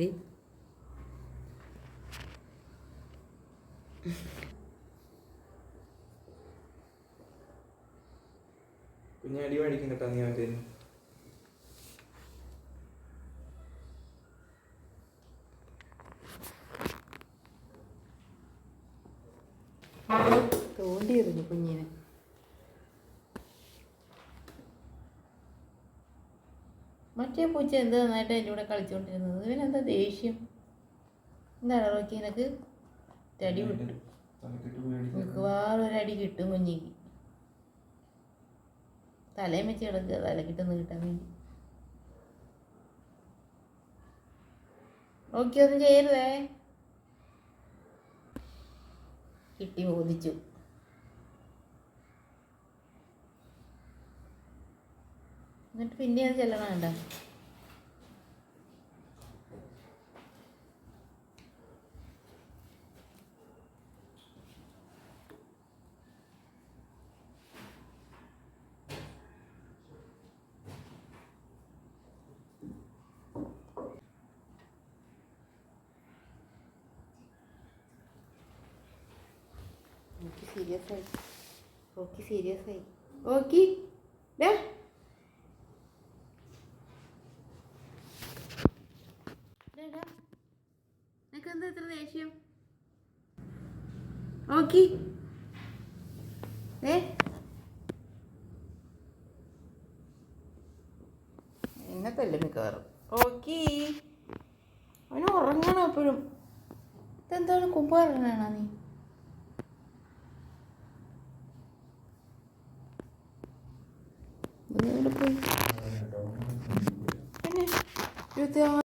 ദേ. കുഞ്ഞ് അടി മേടിക്കും കേട്ടോ നീ മറ്റേ തോണ്ടിയിരുന്നു കുഞ്ഞിനെ മറ്റേ പൂച്ച എന്ത് നന്നായിട്ട് എന്റെ കൂടെ കളിച്ചുകൊണ്ടിരുന്നത് ഇവനെന്താ ദേഷ്യം? എന്താണ് റോക്കി നിനക്ക്? അടി മേടിക്കും മിക്കവാറും അടി കിട്ടും കുഞ്ഞിക്ക്. തലയും വെച്ച് കിടക്കുക. തല കിട്ടുന്ന കിട്ടാൻ വേണ്ടി. ഓക്കെ ഒന്നും ചെയ്യരുതേ. കിട്ടി ബോധിച്ചു എന്നിട്ട് പിന്നെ അത് ചെല്ലണം വേണ്ട ഓക്കെ സീരിയസ് ആയി. ഓക്കെ സീരിയസ് ആയി. ഓക്കെ ഡാ നിനക്കെന്താ ഇത്ര ദേഷ്യം? ഓക്കെ ഏ എങ്ങനത്തല്ലേ മിക്കവാറും ഓക്കി അവന് ഉറങ്ങണം എപ്പോഴും. ഇതെന്താണ് കുമ്പാറനാണോ നീ? പിന്നെ ഇരുപത്തി